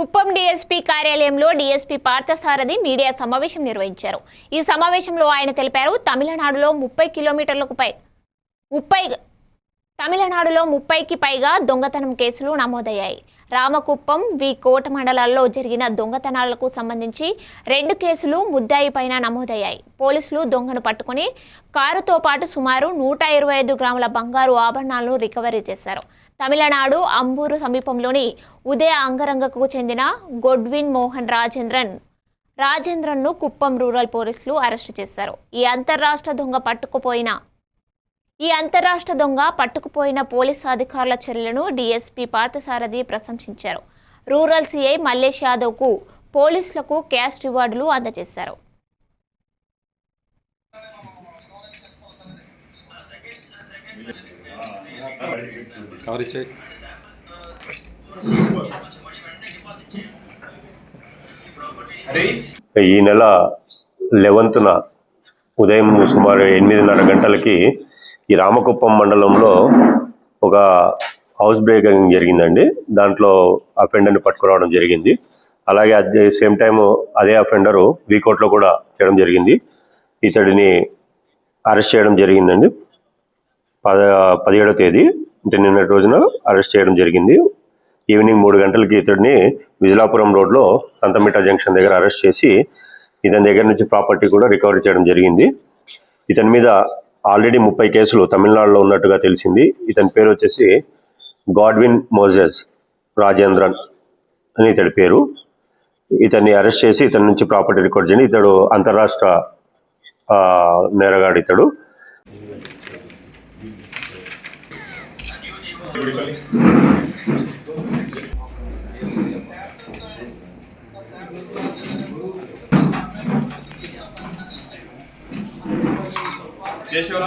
Kuppam DSP కార్యాలయంలో DSP Parthasarathi media సమావేశం నిర్వహించారు. ఈ సమావేశంలో ఆయన తెలిపారు తమిళనాడులో ముప్పై కిలోమీటర్లకు పై ముప్పై తమిళనాడులో ముప్పైకి పైగా దొంగతనం కేసులు నమోదయ్యాయి. రామకుప్పం వి కోట మండలాల్లో జరిగిన దొంగతనాలకు సంబంధించి రెండు కేసులు ముద్దాయి పైన నమోదయ్యాయి. పోలీసులు దొంగను పట్టుకుని కారుతో పాటు సుమారు నూట ఇరవై ఐదు గ్రాముల బంగారు ఆభరణాలను రికవరీ చేశారు. తమిళనాడు అంబూరు సమీపంలోని ఉదయ అంగరంగకు చెందిన గొడ్విన్ మోహన్ రాజేంద్రన్ రాజేంద్రన్ను కుప్పం రూరల్ పోలీసులు అరెస్టు చేశారు. ఈ అంతర్రాష్ట్ర దొంగ పట్టుకుపోయిన ఈ అంతరాష్ట్ర దొంగ పట్టుకుపోయిన పోలీసు అధికారుల చర్యలను డీఎస్పీ పార్థసారథి ప్రశంసించారు. రూరల్ సీఐ మల్లేష్ యాదవ్కు పోలీసులకు క్యాష్ రివార్డులు అందజేశారు. ఈ నెల లెవెంత్న ఉదయం సుమారు ఎనిమిదిన్నర గంటలకి ఈ రామకుప్పం మండలంలో ఒక హౌస్ బ్రేకింగ్ జరిగిందండి. దాంట్లో అఫెండర్ని పట్టుకురావడం జరిగింది. అలాగే అదే సేమ్ టైం అదే అఫెండరు వీకోట్లో కూడా చేయడం జరిగింది. ఇతడిని అరెస్ట్ చేయడం జరిగిందండి. పద పదిహేడో తేదీ అంటే నిన్నటి రోజున అరెస్ట్ చేయడం జరిగింది. ఈవినింగ్ మూడు గంటలకి ఇతడిని విజలాపురం రోడ్లో సంతమిట జంక్షన్ దగ్గర అరెస్ట్ చేసి ఇతని దగ్గర నుంచి ప్రాపర్టీ కూడా రికవరీ చేయడం జరిగింది. ఇతని మీద ఆల్రెడీ ముప్పై కేసులు తమిళనాడులో ఉన్నట్టుగా తెలిసింది. ఇతని పేరు వచ్చేసి గాడ్విన్ మోజెస్ రాజేంద్రన్ అని ఇతడి పేరు. ఇతన్ని అరెస్ట్ చేసి ఇతని నుంచి ప్రాపర్టీ రికార్డ్ చేయండి ఇతడు అంతరాష్ట్ర నేరగాడు ఇతడు 私は。